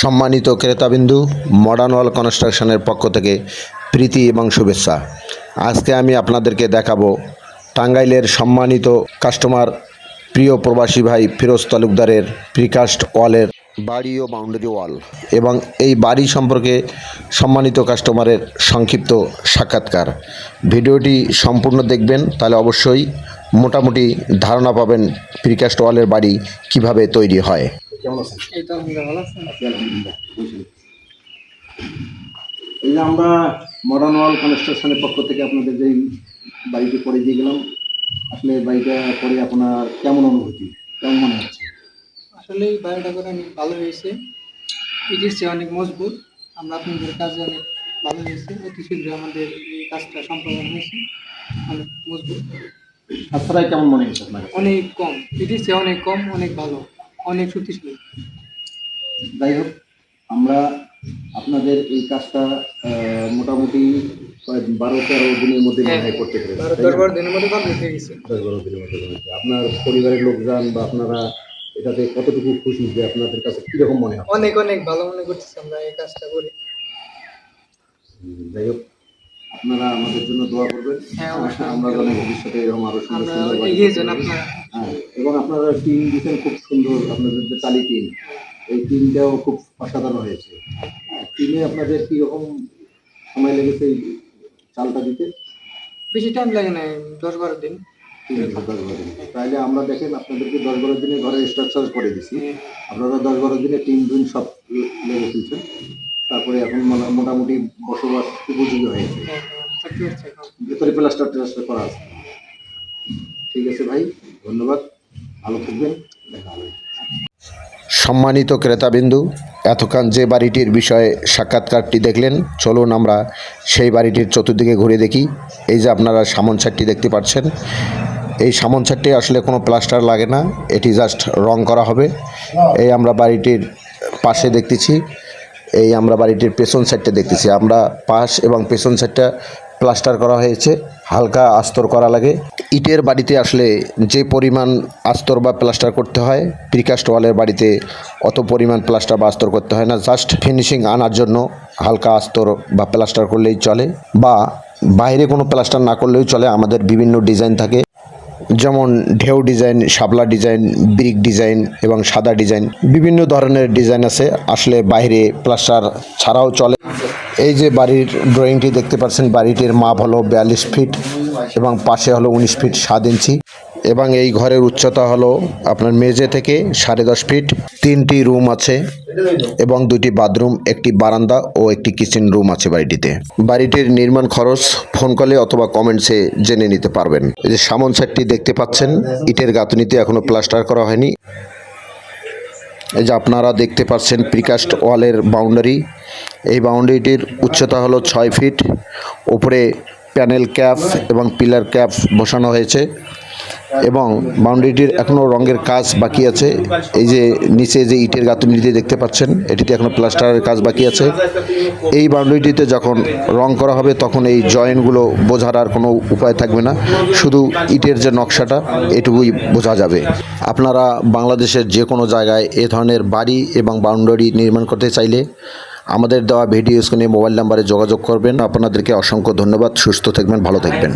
সম্মানিত ক্রেতাবিন্দু মডার্ন ওয়াল কনস্ট্রাকশনের পক্ষ থেকে প্রীতি এবং শুভেচ্ছা। আজকে আমি আপনাদেরকে দেখাবো টাঙ্গাইলের সম্মানিত কাস্টমার প্রিয় প্রবাসী ভাই ফিরোজ তালুকদারের প্রিকাস্ট ওয়ালের বাড়ি ও বাউন্ডারি ওয়াল এবং এই বাড়ি সম্পর্কে সম্মানিত কাস্টমারের সংক্ষিপ্ত সাক্ষাৎকার। ভিডিওটি সম্পূর্ণ দেখবেন, তাহলে অবশ্যই মোটামুটি ধারণা পাবেন প্রিকাস্ট ওয়ালের বাড়ি কীভাবে তৈরি হয়। কেমন আছেন? এই তো আলহামদুলিল্লাহ ভালো আছেন? আছি আলহামদুলিল্লাহ। এই যে আমরা মডার্ন ওয়াল কনস্ট্রাকশনের পক্ষ থেকে আপনাদের যেই বাড়িটি করে দিয়ে গেলাম আসলে বাড়িটা করে আপনার কেমন অনুভূতি? কেমন মনে হচ্ছে? আসলে এই বাড়িটা করে অনেক ভালো হয়েছে। চেয়ে অনেক মজবুত। আমরা আপনাদের কাজে অনেক ভালো হয়েছে। অতি শীঘ্র আমাদের এই কাজটা সম্পাদন হয়েছে। অনেক মজবুত। তাছাড়াই কেমন মনে হচ্ছে আপনার? অনেক কম। চেয়ে অনেক কম অনেক ভালো। অনেক শক্তিশালী। যাই হোক আমরা আপনাদের এই কাজটা মোটামুটি বারো তেরো দিনের মধ্যে করতে পেরেছি দশ বারো দিনের মধ্যে আপনার পরিবারের লোকজন বা আপনারা এটাতে কতটুকু খুশি যে আপনাদের কাছে কীরকম মনে হয়? অনেক অনেক ভালো মনে করতেছি আমরা এই কাজটা করে। যাই হোক আপনারা আমাদের জন্য দোয়া করবেন। হ্যাঁ। আমরা যেন ভবিষ্যতে এরকম আরও সুন্দর সুন্দর হ্যাঁ, এবং আপনারা টিম দিচ্ছেন খুব সুন্দর আপনাদের যে টালি টিম। এই টিমটাও খুব অসাধারণ হয়েছে। হ্যাঁ, টিমে আপনাদের কীরকম সময় লেগেছে এই চালটা দিতে? বেশি টাইম লাগে না দশ বারো দিন। তিন তাহলে আমরা দেখেন আপনাদেরকে দশ বারো দিনে ঘরে স্ট্রাকচার করে দিছি। আপনারা দশ বারো দিনে টিম টুম সব লেগে ফেলছেন তারপরে এখন মোটামুটি বসবাস উপযোগী হয়েছে। প্লাস্টার করা আছে। ঠিক আছে ভাই, ধন্যবাদ। ভালো থাকবেন, দেখা হবে। সম্মানিত ক্রেতাবিন্দু, এতক্ষণ যে বাড়িটির বিষয়ে সাক্ষাৎকারটি দেখলেন, চলুন আমরা সেই বাড়িটির চতুর্দিকে ঘুরে দেখি। এই যে আপনারা সামন ছাদটি দেখতে পাচ্ছেন, এই সামন ছাদটি আসলে কোনো প্লাস্টার লাগে না, এটি জাস্ট রং করা হবে। এই আমরা বাড়িটির পাশে দেখতেছি, এই আমরা বাড়িটির পেছন সাইডটা দেখতেছি। আমরা পাশ এবং পেছন সাইডটা প্লাস্টার করা হয়েছে, হালকা আস্তর করা লাগে। ইটের বাড়িতে আসলে যে পরিমাণ আস্তর বা প্লাস্টার করতে হয় প্রিকাস্ট ওয়ালের বাড়িতে অত পরিমাণ প্লাস্টার বা আস্তর করতে হয় না। জাস্ট ফিনিশিং আনার জন্য হালকা আস্তর বা প্লাস্টার করলেই চলে বা বাইরে কোনো প্লাস্টার না করলেও চলে, আমাদের বিভিন্ন ডিজাইন থাকে। যেমন ঢেউ ডিজাইন, শাপলা ডিজাইন, ব্রিক ডিজাইন এবং সাদা ডিজাইন। বিভিন্ন ধরনের ডিজাইন আছে, আসলে বাইরে প্লাস্টার ছাড়াও চলে। এই যে বাড়ির ড্রয়িংটি দেখতে পাচ্ছেন, বাড়িটির মাপ হলো বিয়াল্লিশ ফিট এবং পাশে হলো উনিশ ফিট সাত ইঞ্চি এবং এই ঘরের উচ্চতা হলো আপনার মেঝে থেকে সাড়ে দশ ফিট। তিনটি রুম আছে এবং দুটি বাথরুম, একটি বারান্দা ও একটি কিচেন রুম আছে বাড়িটিতে। বাড়িটির নির্মাণ খরচ ফোন কলে অথবা কমেন্টসে জেনে নিতে পারবেন। এই যে সামন সাইডটি দেখতে পাচ্ছেন, ইটের গাঁথনিতে এখনও প্লাস্টার করা হয়নি। এই যে আপনারা দেখতে পাচ্ছেন প্রিকাস্ট ওয়ালের বাউন্ডারি এই বাউন্ডারিটির উচ্চতা হলো ছয় ফিট। উপরে প্যানেল ক্যাপ এবং পিলার ক্যাপ বসানো হয়েছে এবং বাউন্ডারিটির এখনও রঙের কাজ বাকি আছে। এই যে নিচে যে ইটের গাঁথনিটি দেখতে পাচ্ছেন, এটিতে এখনও প্লাস্টারের কাজ বাকি আছে। এই বাউন্ডারিটিতে যখন রং করা হবে, তখন এই জয়েন্টগুলো বোঝার আর কোনো উপায় থাকবে না। শুধু ইটের যে নকশাটা, এটুকুই বোঝা যাবে। আপনারা বাংলাদেশের যে কোনো জায়গায় এ ধরনের বাড়ি এবং বাউন্ডারি নির্মাণ করতে চাইলে আমাদের দেওয়া ভিডিও স্ক্রিনে মোবাইল নাম্বারে যোগাযোগ করবেন। আপনাদেরকে অসংখ্য ধন্যবাদ। সুস্থ থাকবেন, ভালো থাকবেন।